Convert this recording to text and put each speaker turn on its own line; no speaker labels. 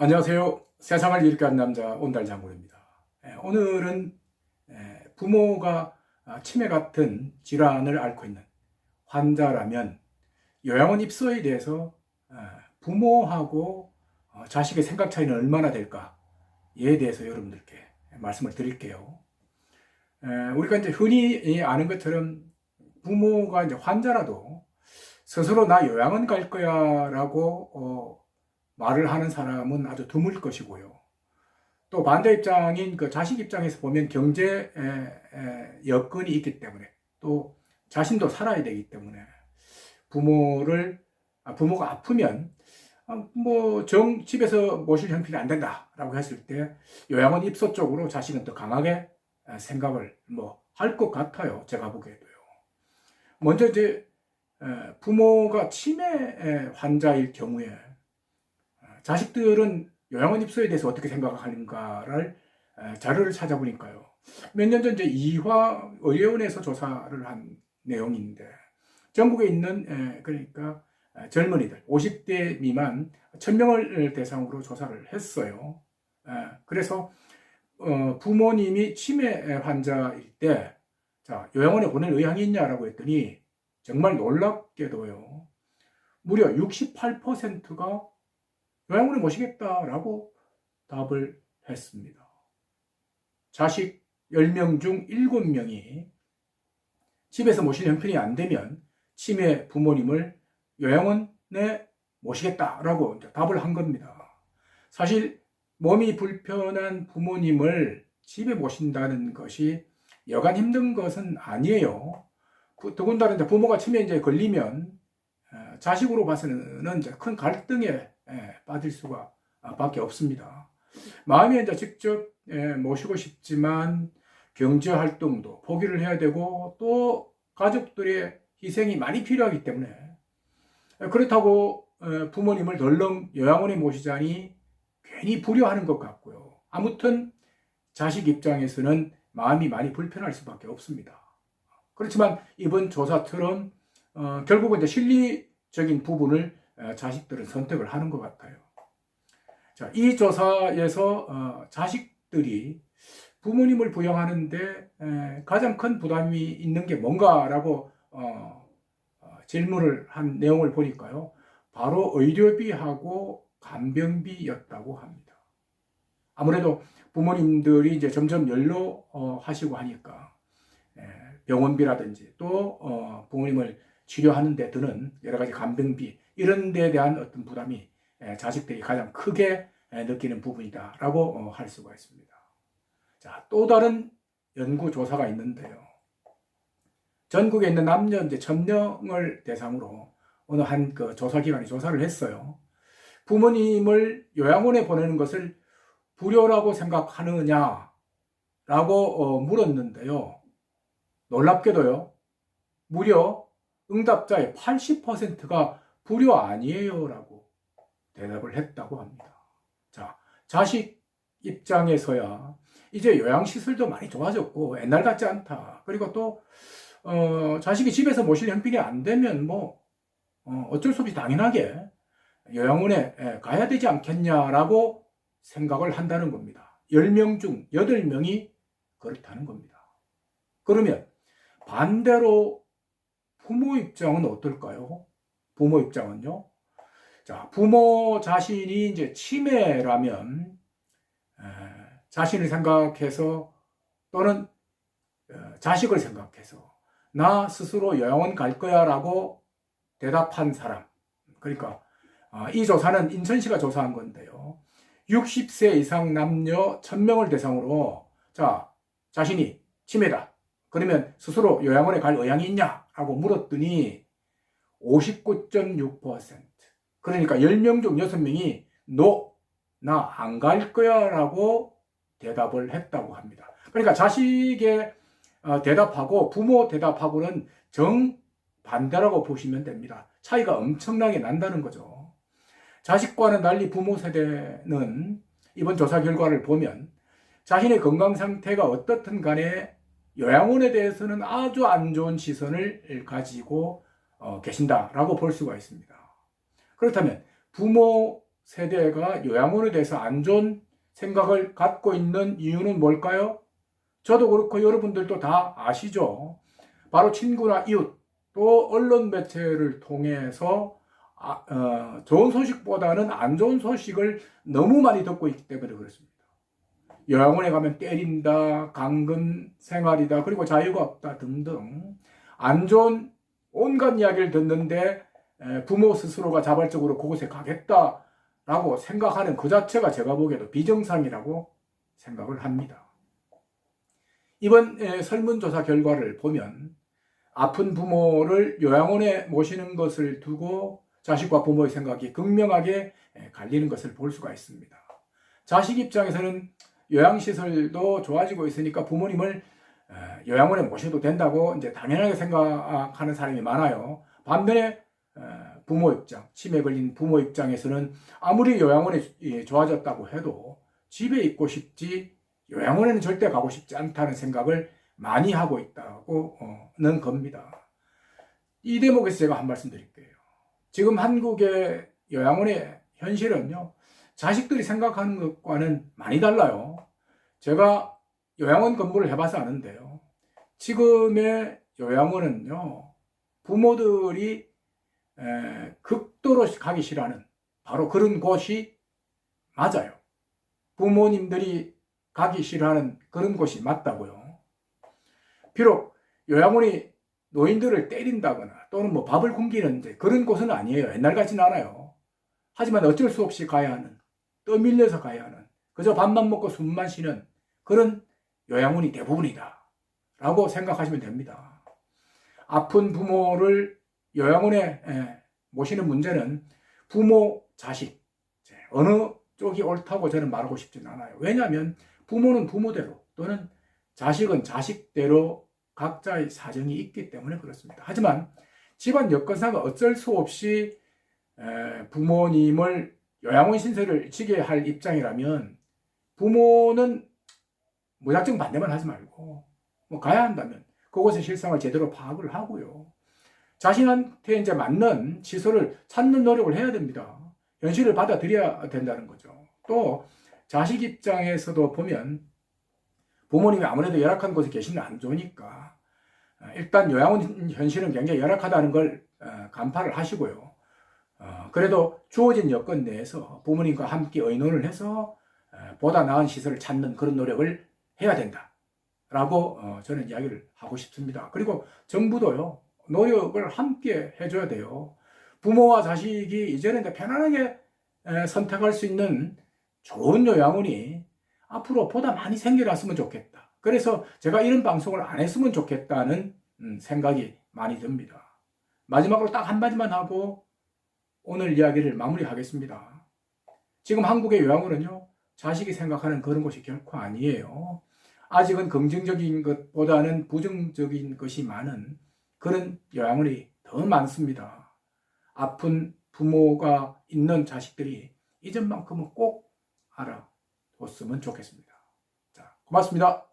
안녕하세요. 세상을 한 남자 온달 장군입니다. 예, 오늘은 예, 부모가 아, 치매 같은 질환을 앓고 있는 환자라면 요양원 입소에 대해서 아, 부모하고 어, 자식의 생각 차이는 얼마나 될까에 대해서 여러분들께 말씀을 드릴게요. 에, 우리가 이제 흔히 아는 것처럼 부모가 이제 환자라도 스스로 나 요양원 갈 거야라고 어, 말을 하는 사람은 아주 드물 것이고요. 또 반대 입장인 그 자식 입장에서 보면 경제 여건이 있기 때문에 또 자신도 살아야 되기 때문에 부모를 아, 부모가 아프면 뭐 정 집에서 모실 형편이 안 된다라고 했을 때 요양원 입소 쪽으로 자식은 더 강하게 에, 생각을 뭐 할 것 같아요. 제가 보기에도요. 먼저 이제 에, 부모가 치매 에, 환자일 경우에 자식들은 요양원 입소에 대해서 어떻게 생각하는가를 에, 자료를 찾아보니까요. 몇 년 전 이제 이화 의료원에서 조사를 한 내용인데 전국에 있는 에, 그러니까 에, 젊은이들 50대 미만 1000명을 대상으로 조사를 했어요. 에, 그래서 어, 부모님이 치매 환자일 때 자, 요양원에 보낼 의향이 있냐라고 했더니 정말 놀랍게도요. 무려 68%가 요양원에 모시겠다라고 답을 했습니다. 자식 10명 중 7명이 집에서 모실 형편이 안 되면 치매 부모님을 요양원에 모시겠다라고 답을 한 겁니다. 사실 몸이 불편한 부모님을 집에 모신다는 것이 여간 힘든 것은 아니에요. 그 더군다나 부모가 치매에 걸리면 어, 자식으로 봐서는 큰 갈등에 예, 빠질 수가 밖에 없습니다. 마음이 이제 직접 예, 모시고 싶지만 경제 활동도 포기를 해야 되고 또 가족들의 희생이 많이 필요하기 때문에 예, 그렇다고 부모님을 덜렁 요양원에 모시자니 괜히 불효하는 것 같고요. 아무튼 자식 입장에서는 마음이 많이 불편할 수밖에 없습니다. 그렇지만 이번 조사처럼 어, 결국은 이제 실리적인 부분을 자식들은 선택을 하는 것 같아요. 자, 이 조사에서 어, 자식들이 부모님을 부양하는데 에, 가장 큰 부담이 있는 게 뭔가라고 어, 어, 질문을 한 내용을 보니까요. 바로 의료비하고 간병비였다고 합니다. 아무래도 부모님들이 이제 점점 연로 하시고 하니까 병원비라든지 또 부모님을 치료하는 데 드는 여러 가지 간병비 이런 데 대한 어떤 부담이 자식들이 가장 크게 느끼는 부분이다라고 어, 할 수가 있습니다. 자, 또 다른 연구 조사가 있는데요. 전국에 있는 남녀 이제 천명을 대상으로 어느 한 그 조사 기관이 조사를 했어요. 부모님을 요양원에 보내는 것을 불효라고 생각하느냐라고 어, 물었는데요. 놀랍게도요. 무려 응답자의 80%가 불효 아니에요라고 대답을 했다고 합니다. 자, 자식 입장에서야 이제 요양시설도 많이 좋아졌고 옛날 같지 않다. 그리고 또 어, 자식이 집에서 모실 형편이 안 되면 뭐 어, 쩔수 없이 당연하게 요양원에 가야 되지 않겠냐라고 생각을 한다는 겁니다. 10명 중 8명이 그렇다는 겁니다. 그러면 반대로 부모 입장은 어떨까요? 부모 입장은요. 자, 부모 자신이 이제 치매라면 에, 자신을 생각해서 또는 어, 자식을 생각해서 나 스스로 요양원 갈 거야라고 대답한 사람. 그러니까 어, 이 조사는 인천시가 조사한 건데요. 60세 이상 남녀 1000명을 대상으로 자, 자신이 치매다. 그러면 스스로 요양원에 갈 의향이 있냐? 하고 물었더니 59.6%. 그러니까 10명 중 6명이 no, 나 안 갈 거야 라고 대답을 했다고 합니다. 그러니까 자식의 어, 대답하고 부모 대답하고는 정반대라고 보시면 됩니다. 차이가 엄청나게 난다는 거죠. 자식과는 달리 부모 세대는 이번 조사 결과를 보면 자신의 건강 상태가 어떻든 간에 요양원에 대해서는 아주 안 좋은 시선을 가지고 어, 계신다라고 볼 수가 있습니다. 그렇다면 부모 세대가 요양원에 대해서 안 좋은 생각을 갖고 있는 이유는 뭘까요? 저도 그렇고 여러분들도 다 아시죠. 바로 친구나 이웃 또 언론 매체를 통해서 아, 어, 좋은 소식보다는 안 좋은 소식을 너무 많이 듣고 있기 때문에 그렇습니다. 요양원에 가면 때린다, 강금 생활이다, 그리고 자유가 없다 등등 안 좋은 온갖 이야기를 듣는데 에, 부모 스스로가 자발적으로 그곳에 가겠다라고 생각하는 그 자체가 제가 보기에도 비정상이라고 생각을 합니다. 이번 에, 설문조사 결과를 보면 아픈 부모를 요양원에 모시는 것을 두고 자식과 부모의 생각이 극명하게 에, 갈리는 것을 볼 수가 있습니다. 자식 입장에서는 요양시설도 좋아지고 있으니까 부모님을 에, 요양원에 모셔도 된다고 이제 당연하게 생각하는 사람이 많아요. 반면에 에, 부모 입장, 치매 걸린 부모 입장에서는 아무리 요양원이 예, 좋아졌다고 해도 집에 있고 싶지 요양원에는 절대 가고 싶지 않다는 생각을 많이 하고 있다고는 겁니다. 이 대목에서 제가 한 말씀 드릴게요. 지금 한국의 요양원의 현실은요, 자식들이 생각하는 것과는 많이 달라요. 제가 요양원 근무를 해봐서 아는데요. 지금의 요양원은요, 부모들이 에, 극도로 가기 싫어하는 바로 그런 곳이 맞아요. 부모님들이 가기 싫어하는 그런 곳이 맞다고요. 비록 요양원이 노인들을 때린다거나 또는 뭐 밥을 굶기는 그런 곳은 아니에요. 옛날 같지는 않아요. 하지만 어쩔 수 없이 가야 하는, 떠밀려서 가야 하는, 그저 밥만 먹고 숨만 쉬는 그런 요양원이 대부분이다. 라고 생각하시면 됩니다. 아픈 부모를 요양원에 에, 모시는 문제는 부모, 자식, 어느 쪽이 옳다고 저는 말하고 싶지는 않아요. 왜냐하면 부모는 부모대로 또는 자식은 자식대로 각자의 사정이 있기 때문에 그렇습니다. 하지만 집안 여건상 어쩔 수 없이 에, 부모님을 요양원 신세를 지게 할 입장이라면 부모는 무작정 반대만 하지 말고 뭐 가야 한다면 그곳의 실상을 제대로 파악을 하고요. 자신한테 이제 맞는 시설을 찾는 노력을 해야 됩니다. 현실을 받아들여야 된다는 거죠. 또 자식 입장에서도 보면 부모님이 아무래도 열악한 곳에 계시면 안 좋으니까 어, 일단 요양원 현실은 굉장히 열악하다는 걸 어, 간파를 하시고요. 어, 그래도 주어진 여건 내에서 부모님과 함께 의논을 해서 보다 나은 시설을 찾는 그런 노력을 해야 된다. 라고 저는 이야기를 하고 싶습니다. 그리고 정부도요, 노력을 함께 해줘야 돼요. 부모와 자식이 이제는 편안하게 선택할 수 있는 좋은 요양원이 앞으로 보다 많이 생겨났으면 좋겠다. 그래서 제가 이런 방송을 안 했으면 좋겠다는 음, 생각이 많이 듭니다. 마지막으로 딱 한마디만 하고 오늘 이야기를 마무리하겠습니다. 지금 한국의 요양원은요, 자식이 생각하는 그런 것이 결코 아니에요. 아직은 긍정적인 것보다는 부정적인 것이 많은 그런 요양원이 더 많습니다. 아픈 부모가 있는 자식들이 이전만큼은 꼭 알아뒀으면 좋겠습니다. 자, 고맙습니다.